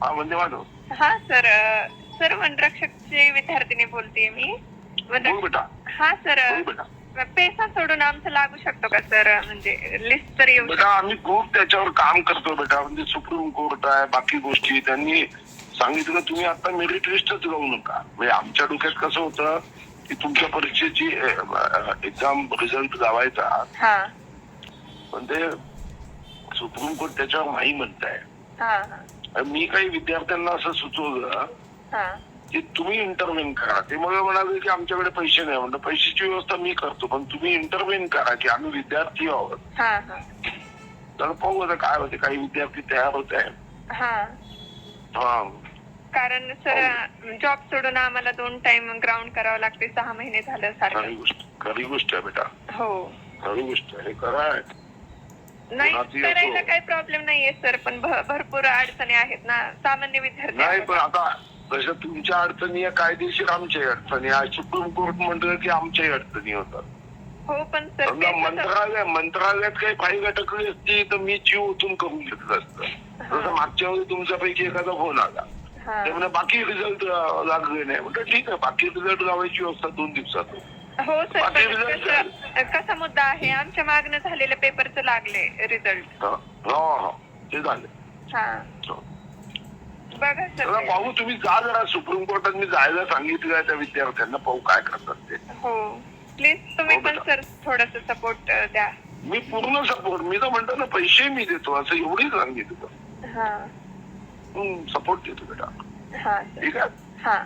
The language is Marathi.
हा वंदे माधव हा सर सर वनरक्षकची विद्यार्थिनी बोलतेय मी. बोल वन बेटा. हा सर बोल बेटा. पेसा सोडून आमचं लागू शकतो का सर? म्हणजे लिस्ट तरी येऊ बेटा आम्ही खूप त्याच्यावर काम करतो बेटा. म्हणजे सुप्रीम कोर्ट आहे बाकी गोष्टी. त्यांनी सांगितलं तुम्ही आता मेरिट लिस्टच लावू नका. म्हणजे आमच्या डोक्यात कसं होतं की तुमच्या परीक्षेची एक्झाम रिझल्ट लावायचा. हा. पण ते सुप्रीम कोर्ट त्याच्यावर नाही म्हणताय. मी काही विद्यार्थ्यांना असं सुचवलं हा. की तुम्ही इंटरव्हेन करा. ते मला म्हणाले की आमच्याकडे पैसे नाही. म्हणलं पैशाची व्यवस्था मी करतो पण तुम्ही इंटरव्हेन करा की आम्ही विद्यार्थी आहोत. हा हा. तर पाहू आता काय होते. काही विद्यार्थी तयार होत आहे हा. हा. कारण सर जॉब सोडून आम्हाला दोन टाइम ग्राउंड करावं लागते. सहा महिने झालं सारखं गोष्ट. खरी गोष्ट आहे बेटा. हो. खरी गोष्ट आहे. हे करा नाही करायला. काही प्रॉब्लेम नाहीये सर पण भरपूर अडचणी आहेत ना. सामान्य विद्यार्थी नाही. पण आता जसं तुमच्या अडचणी आहे कायदेशीर आमच्याही अडचणी. आहे सुप्रीम कोर्ट म्हणतं की आमच्याही अडचणी होतात. हो पण सर समजा मंत्रालय मंत्रालयात काही फाईल अटकली असती तर मी जीव ओतून करून घेतलं असतं. जसं मागच्या वेळी तुमच्यापैकी एखादा फोन आला. ते म्हणजे बाकी रिझल्ट लागले नाही. म्हटलं ठीक आहे बाकी रिझल्ट लावायची व्यवस्था दोन दिवसात हो सर बाकी पण result कसं- कसा मुद्दा आहे? आमच्या मागणं झालेल्या पेपरचं लागले रिझल्ट हो हो ते झाले. हा. हो. बघा सर. पाहू तुम्ही जा जरा. सुप्रीम कोर्टात मी जायला सांगितलं त्या विद्यार्थ्यांना. पाहू काय करतात ते. हो. प्लीज तुम्ही हो, पण बेटा. सर थोडस सपोर्ट द्या. मी पूर्ण सपोर्ट मी तर म्हणतो ना पैसे मी देतो. असं एवढी सांगितलं हा. सपोर्ट देतो बेटा. हा सर. ठीक आहे? हा.